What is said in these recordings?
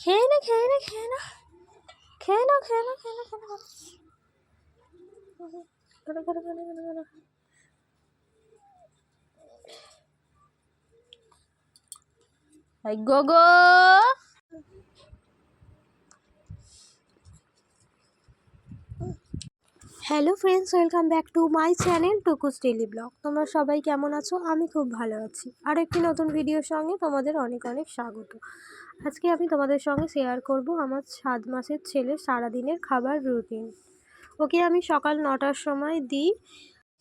খেয়ে না খেয়ে না খেয়ে না। খেয়ে না খেয়ে না খেয়ে না খেয়ে না ঘরে hello friends welcome back to my channel টুকুস daily vlog তোমরা সবাই কেমন আছো? আমি খুব ভালো আছি। আর একটি নতুন ভিডিওর সঙ্গে তোমাদের অনেক অনেক স্বাগত। আজকে আমি তোমাদের সঙ্গে শেয়ার করব আমার সাত মাসের ছেলে সারাদিনের খাবার রুটিন ওকে আমি সকাল নটার সময় দিই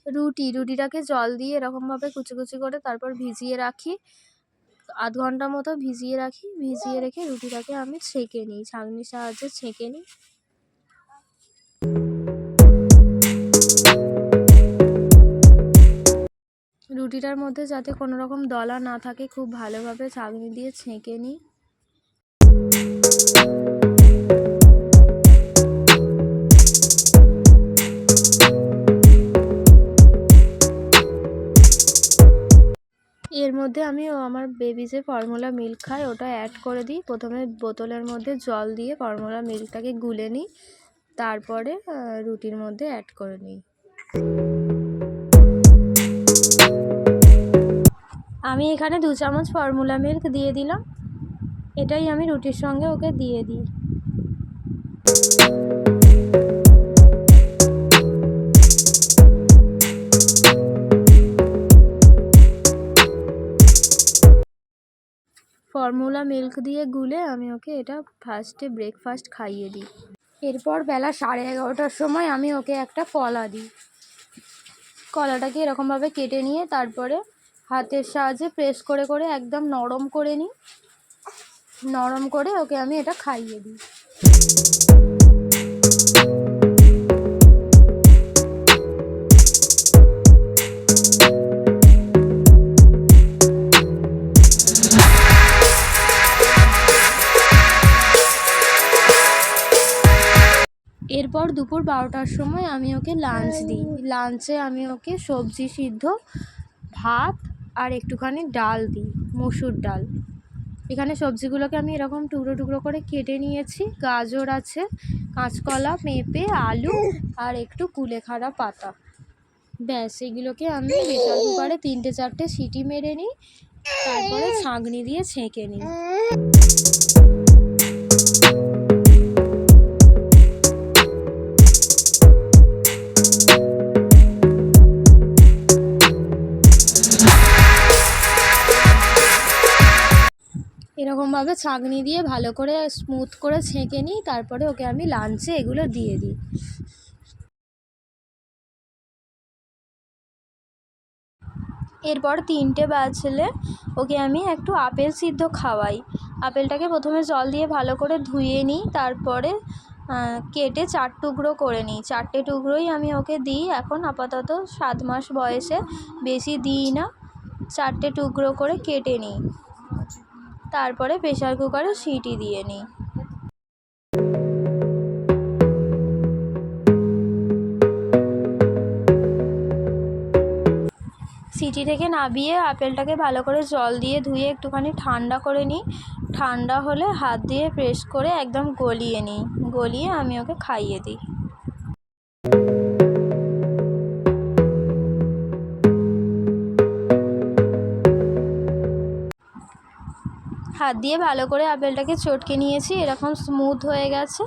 রুটি। রুটিটাকে জল দিয়ে এরকমভাবে কুচি কুচি করে তারপর ভিজিয়ে রাখি। আধ ঘণ্টা মতো ভিজিয়ে রাখি। ভিজিয়ে রেখে রুটিটাকে আমি ছেঁকে নিই। ছাঁকনির সাহায্যে ছেঁকে নিই। রুটিটার মধ্যে যাতে কোনো রকম দলা না থাকে, খুব ভালোভাবে ছাঁকনি দিয়ে ছেঁকে নিই। এর মধ্যে আমি আমার বেবি যে ফর্মুলা মিল্ক খায়, ওটা অ্যাড করে দিই। প্রথমে বোতলের মধ্যে জল দিয়ে ফর্মুলা মিল্কটাকে গুলে নিই। তারপরে রুটির মধ্যে অ্যাড করে নিই। আমি এখানে দু চামচ ফর্মুলা মিল্ক দিয়ে দিলাম। এটাই আমি রুটির সঙ্গে ওকে দিয়ে দিই। ফর্মুলা মিল্ক দিয়ে গুলে আমি ওকে এটা ফার্স্টে ব্রেকফাস্ট খাইয়ে দিই। এরপর বেলা সাড়ে এগারোটার সময় আমি ওকে একটা কলা দিই। কলাটাকে এরকমভাবে কেটে নিয়ে তারপরে হাতের সাহায্যে প্রেস করে করে একদম নরম করে নিই। নরম করে ওকে আমি এটা খাইয়ে দিই। এরপর দুপুর বারোটার সময় আমি ওকে লাঞ্চ দিই। লাঞ্চে আমি ওকে সবজি সিদ্ধ, ভাত আর একটুখানি ডাল দিই, মসুর ডাল। এখানে সবজিগুলোকে আমি এরকম টুকরো টুকরো করে কেটে নিয়েছি। গাজর আছে, কাঁচকলা পেঁপে আলু আর একটু কুলেখাড়া পাতা। ব্যাস, এগুলোকে আমি প্রেশার কুকারে তিনটে চারটে সিটি মেরে নিই, তারপরে ছাঁকনি দিয়ে ছেঁকে নিই। এরকমভাবে ছাঁকনি দিয়ে ভালো করে স্মুথ করে ছেঁকে নিই, তারপরে ওকে আমি লাঞ্চে এগুলো দিয়ে দিই। এরপর তিনটে বাজলে ওকে আমি একটু আপেল সিদ্ধ খাওয়াই। আপেলটাকে প্রথমে জল দিয়ে ভালো করে ধুয়ে নিই, তারপরে কেটে চার টুকরো করে নিই। চারটে টুকরোই আমি ওকে দিই, এখন আপাতত সাত মাস বয়সে, বেশি দিই না, চারটে টুকরো করে কেটে নিই। তারপরে প্রেশার কুকারে সিটি দিয়ে নিই। সিটি থেকে নাবিয়ে আপেলটাকে ভালো করে জল দিয়ে ধুয়ে একটুখানি ঠান্ডা করে নিই। ঠান্ডা হলে হাত দিয়ে প্রেস করে একদম গলিয়ে নিই। গলিয়ে আমি ওকে খাইয়ে দিই। হাত দিয়ে ভালো করে আপেলটাকে চটকে নিয়েছি, এরকম স্মুথ হয়ে গেছে।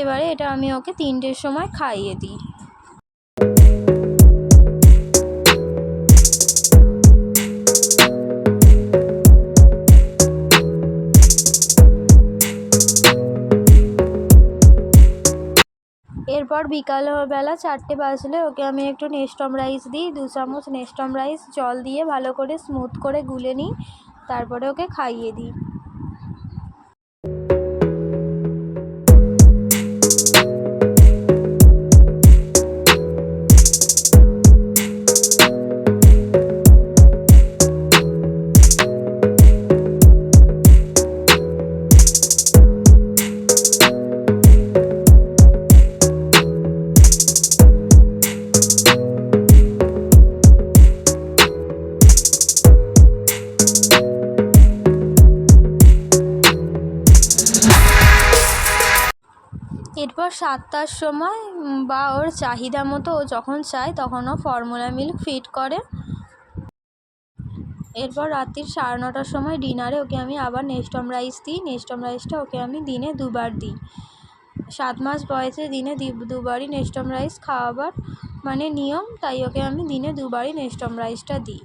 এবারে এটা আমি ওকে তিনটের সময় খাইয়ে দিই। এরপর বিকালবেলা চারটে বাজলে ওকে আমি একটু নেস্টম রাইস দিই, দু চামচ নেস্টম রাইস জল দিয়ে ভালো করে স্মুথ করে গুলে নিই। তারপরে ওকে খাইয়ে দিই। এরপর সাতটার সময় বা ওর চাহিদা মতো ও যখন চায় তখন ও ফর্মুলা মিল্ক ফিট করে। এরপর রাত্রির সাড়ে নটার সময় ডিনারে ওকে আমি আবার নেস্টম রাইস দিই। নেস্টম রাইসটা ওকে আমি দিনে দুবার দিই। সাত মাস বয়সে দিনে দুবারই নেস্টম রাইস খাওয়াবার মানে নিয়ম, তাই ওকে আমি দিনে দুবারই নেস্টম রাইসটা দিই।